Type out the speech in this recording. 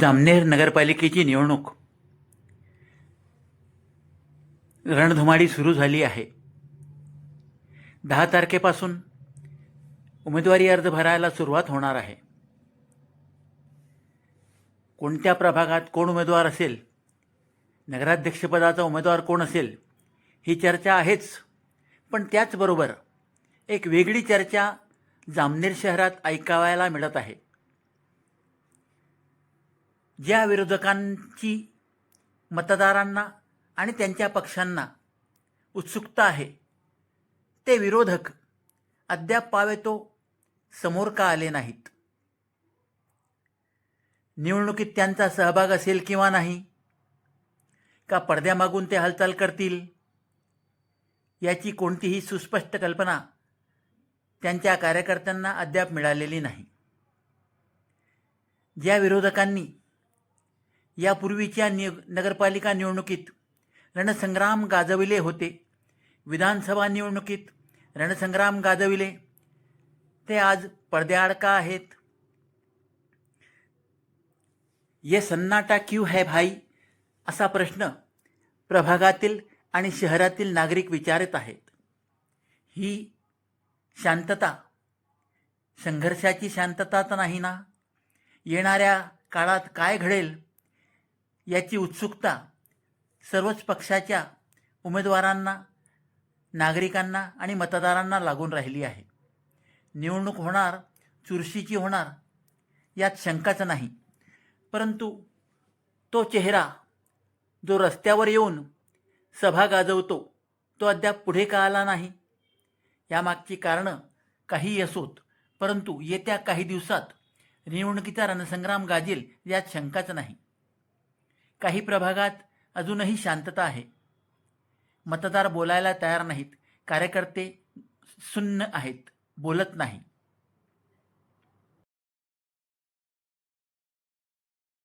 जामनेर नगरपालिकेची निवडणूक. रणधुमाडी सुरू झाली आहे. दहा तारखेपासून उमेदवारी अर्ज भरायला सुरुवात होणार आहे. कोणत्या प्रभागात कोण उमेदवार असेल? नगराध्यक्षपदाचा उमेदवार कोण असेल? ही चर्चा आहेच. पण त्याचबरोबर एक वेगळी चर्चा जामनेर शहरात ऐकावायला मिळत आहे. ज्या विरोधकांची मतदारांना आणि त्यांच्या पक्षांना उत्सुकता आहे ते विरोधक अद्याप पावेतो समोर का आले नाहीत. निवडणुकीत त्यांचा सहभाग असेल किंवा नाही का पडद्यामागून ते हालचाल करतील याची कोणतीही सुस्पष्ट कल्पना त्यांच्या कार्यकर्त्यांना अद्याप मिळालेली नाही. ज्या विरोधकांनी यापूर्वीच्या नि नगरपालिका निवडणुकीत रणसंग्राम गाजविले होते. विधानसभा निवडणुकीत रणसंग्राम गाजविले. ते आज पडद्याआड का आहेत. ये सन्नाटा क्यू है भाई? असा प्रश्न प्रभागातील आणि शहरातील नागरिक विचारत आहेत. ही शांतता संघर्षाची शांतता तर नाही ना? येणाऱ्या काळात काय घडेल? याची उत्सुकता सर्वच पक्षाच्या उमेदवारांना नागरिकांना आणि मतदारांना लागून राहिली आहे. निवडणूक होणार चुरशीची होणार यात शंकाच नाही. परंतु तो चेहरा जो रस्त्यावर येऊन सभा गाजवतो तो अद्याप पुढे का आला नाही? यामागची कारणं काहीही असोत परंतु येत्या काही दिवसात निवडणुकीचा रणसंग्राम गाजेल यात शंकाच नाही. काही प्रभागात अजूनही शांतता आहे. मतदार बोलायला तयार नाहीत. कार्यकर्ते सुन्न आहेत. बोलत नाही